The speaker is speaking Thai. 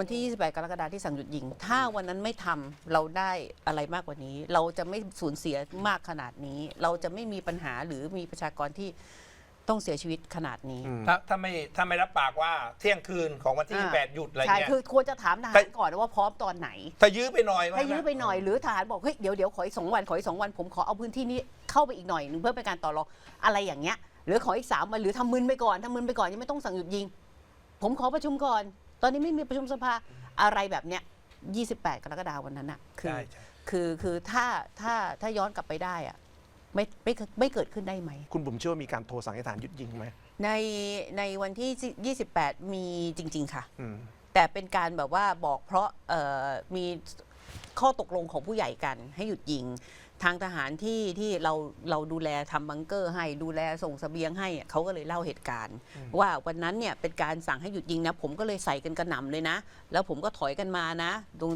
วันที่ 28 กรกฎาคมที่สั่งหยุดยิง ถ้าวันนั้นไม่ทำเราได้อะไรมากกว่านี้ เราจะไม่สูญเสียมากขนาดนี้ เราจะไม่มีปัญหาหรือมีประชากรที่ต้องเสียชีวิตขนาดนี้อืมถ้าถ้าไม่ถ้าไม่รับปากว่าเที่ยงคืนของวันที่ อ่า 28 หยุดอะไรใช่ เงี้ย คือควรจะถามทแต่หารก่อนว่าพร้อมตอนไหน ถ้ายื้อไปหน่อยให้ยื้อไปหน่อยหรือทหารบอกเฮ้ยเดี๋ยวเดี๋ยวขออีกสองวันขออีกสองวันผมขอเอาพื้นที่นี้เข้าไปอีกหน่อยหนึงเพื่อเป็นการต่อรองอะไรอย่างเงี้ย หรือขออีกสามวันหรือทำมึนไปก่อนทำมึนไปก่อนยังไม่ต้องสั่งหยุดยิง ผมขอประชุมก่อน ตอนนี้ไม่มีประชุมสภาอะไรแบบเนี้ย28 กรกฎาคมวันนั้นอะคือใช่ใช่คือคือถ้าถ้าถ้าย้อนกลับไปได้อะไม่ไม่ไม่เกิดขึ้นได้ไหม คุณบุ๋มเชื่อว่ามีการโทรสั่งให้ทหารหยุดยิงไหมในในวันที่ 28 มีจริง ๆ ค่ะ อืม แต่เป็นการแบบว่าบอกเพราะเอ่อมี ข้อตกลงของผู้ใหญ่กันให้หยุดยิง ทางทหารที่ที่เราเราดูแลทำบังเกอร์ให้ดูแลส่งเสบียงให้อะเขาก็เลยเล่าเหตุการณ์ ว่าวันนั้นเนี่ยเป็นการสั่งให้หยุดยิงนะ ผมก็เลยใส่กันกระหน่ำเลยนะ แล้วผมก็ถอยกันมานะตรง